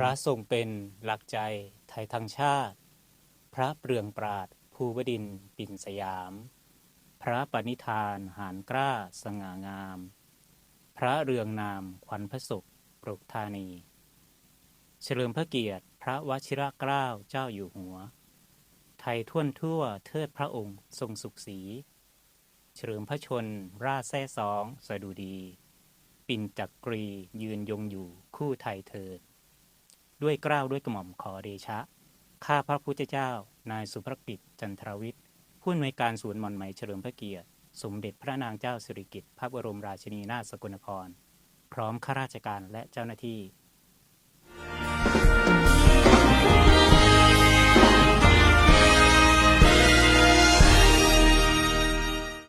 ระทรงเป็นหลักใจไทยทั้งชาติ พระเปลืองปราดภูวดินปิ่นสยาม พระปณิธานหานกล้าสง่างาม พระเรืองนามขวัญพระศกปรุกธานี เฉลิมพระเกียรติพระวชิระเกล้าเจ้าอยู่หัว ไทยท่วนทั่วเทิดพระองค์ทรงสุขสี เฉลิมพระชนราชแท้สองสดุดี ปิ่นจักกรียืนยงอยู่คู่ไทยเถิด ด้วยเกล้าวด้วยกระหม่อมขอเดชะ ข้าพระพุทธเจ้า นายสุภกิจจันทรวิทย์ ผู้อำนวยการศูนย์หม่อนไหมเฉลิมพระเกียรติ สมเด็จพระนางเจ้าสิริกิติ์พระบรมราชินีนาถสกลนคร พร้อมข้าราชการและเจ้าหน้าที่